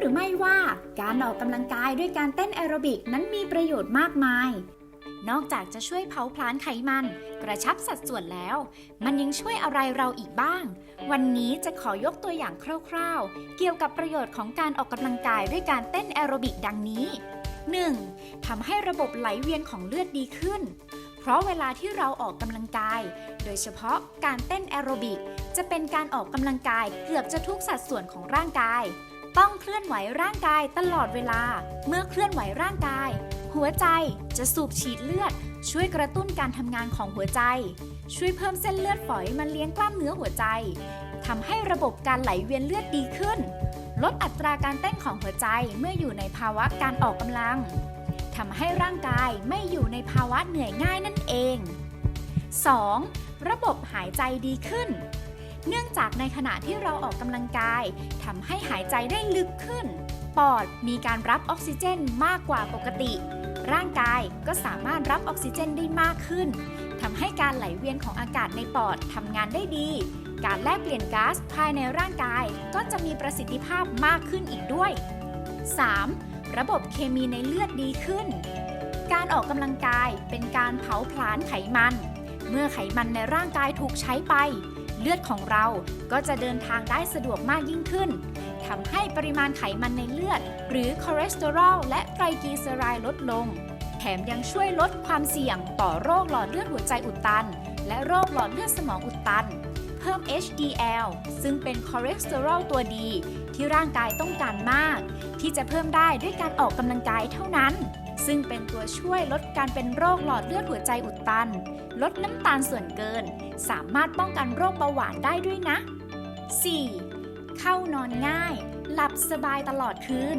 หรือไม่ว่าการออกกำลังกายด้วยการเต้นแอโรบิกนั้นมีประโยชน์มากมาย นอกจากจะช่วยเผาผลาญไขมัน กระชับสัดส่วนแล้ว มันยังช่วยอะไรเราอีกบ้าง วันนี้จะขอยกตัวอย่างคร่าวๆ เกี่ยวกับประโยชน์ของการออกกำลังกายด้วยการเต้นแอโรบิกดังนี้ 1. ทำให้ระบบไหลเวียนของเลือดดีขึ้น เพราะเวลาที่เราออกกำลังกาย โดยเฉพาะการเต้นแอโรบิก จะเป็นการออกกำลังกายเกือบจะทุกสัดส่วนของร่างกาย ต้องเคลื่อนไหวร่างกายตลอดเวลา เมื่อเคลื่อนไหวร่างกาย หัวใจจะสูบฉีดเลือด ช่วยกระตุ้นการทำงานของหัวใจ ช่วยเพิ่มเส้นเลือดฝอยมาเลี้ยงกล้ามเนื้อหัวใจทำให้ระบบการไหลเวียนเลือดดีขึ้น ลดอัตราการเต้นของหัวใจเมื่ออยู่ในภาวะการออกกำลังทำให้ร่างกายไม่อยู่ในภาวะเหนื่อยง่ายนั่นเอง 2. ระบบหายใจดีขึ้น เนื่องจากในขณะที่เราออกกำลังกายทำให้หายใจได้ลึกขึ้น ปอดมีการรับออกซิเจนมากกว่าปกติ ร่างกายก็สามารถรับออกซิเจนได้มากขึ้นทำให้การไหลเวียนของอากาศในปอดทำงานได้ดี การแลกเปลี่ยนก๊าซภายในร่างกายก็จะมีประสิทธิภาพมากขึ้นอีกด้วย 3. ระบบเคมีในเลือดดีขึ้น การออกกำลังกายเป็นการเผาผลาญไขมัน เมื่อไขมันในร่างกายถูกใช้ไป เลือดของเราก็จะเดินทางได้สะดวกมากยิ่งขึ้นทำให้ปริมาณไขมันในเลือด หรือคอเลสเตอรอลและไตรกลีเซอไรด์ลดลง แถมยังช่วยลดความเสี่ยงต่อโรคหลอดเลือดหัวใจอุดตัน และโรคหลอดเลือดสมองอุดตัน เพิ่ม HDL ซึ่งเป็นคอเลสเตอรอลตัวดี ที่ร่างกายต้องการมาก ที่จะเพิ่มได้ด้วยการออกกำลังกายเท่านั้น ซึ่งเป็นตัวช่วยลดการเป็นโรคหลอดเลือดหัวใจอุดตัน ลดน้ำตาลส่วนเกิน สามารถป้องกันโรคเบาหวานได้ด้วยนะ 4. เข้านอนง่าย หลับสบายตลอดคืน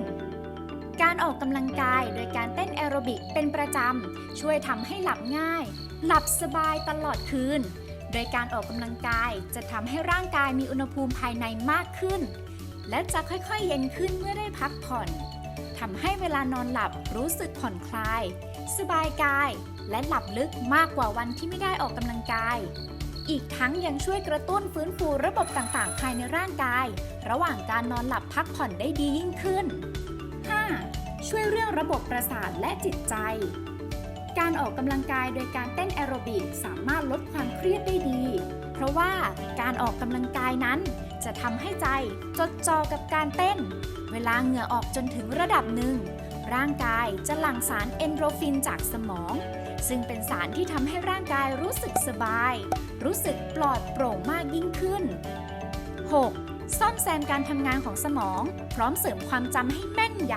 การออกกำลังกายโดยการเต้นแอโรบิกเป็นประจำ ช่วยทำให้หลับง่าย หลับสบายตลอดคืน โดยการออกกำลังกายจะทำให้ร่างกายมีอุณหภูมิภายในมากขึ้น และจะค่อยๆเย็นขึ้นเมื่อได้พักผ่อน ทำให้เวลานอนหลับรู้สึกผ่อนคลาย สบายกาย และหลับลึกมากกว่าวันที่ไม่ได้ออกกำลังกาย อีกทั้งยังช่วยกระตุ้นฟื้นฟูระบบต่างๆ ภายในร่างกาย ระหว่างการนอนหลับพักผ่อนได้ดียิ่งขึ้น 5. ช่วยเรื่องระบบประสาทและจิตใจ การออกกำลังกายโดยการเต้นแอโรบิกสามารถลดความเครียดได้ดี เพราะว่าการออกกำลังกายนั้น จะทำให้ใจจดจ่อกับการเต้น เวลาเหงื่อออกจนถึงระดับหนึ่ง ร่างกายจะหลั่งสารเอนโดรฟินจากสมอง ซึ่งเป็นสารที่ทำให้ร่างกายรู้สึกสบาย รู้สึกปลอดโปร่งมากยิ่งขึ้น 6. ซ่อมแซมการทำงานของสมอง พร้อมเสริมความจำให้แม่นย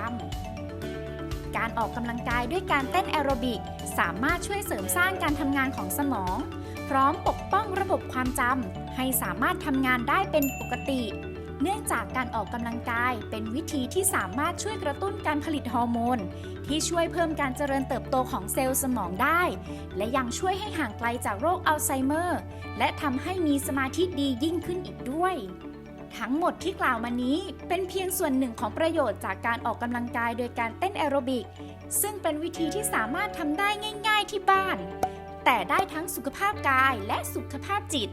ำ การออกกำลังกายด้วยการเต้นแอโรบิก สามารถช่วยเสริมสร้างการทำงานของสมอง พร้อมปกป้องระบบความจำให้สามารถทำงานได้เป็นปกติ เนื่องจากการออกกำลังกายเป็นวิธีที่สามารถช่วยกระตุ้นการผลิตฮอร์โมน ที่ช่วยเพิ่มการเจริญเติบโตของเซลล์สมองได้ และยังช่วยให้ห่างไกลจากโรคอัลไซเมอร์ และทำให้มีสมาธิดียิ่งขึ้นอีกด้วยทั้งหมดที่กล่าวมานี้เป็นเพียงส่วนหนึ่งของประโยชน์จากการออกกำลังกายโดยการเต้นแอโรบิก ซึ่งเป็นวิธีที่สามารถทำได้ง่าย ๆ ที่บ้าน แต่ได้ทั้งสุขภาพกายและสุขภาพจิต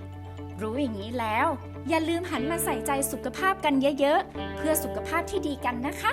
รู้อย่างนี้แล้ว อย่าลืมหันมาใส่ใจสุขภาพกันเยอะๆ เพื่อสุขภาพที่ดีกันนะคะ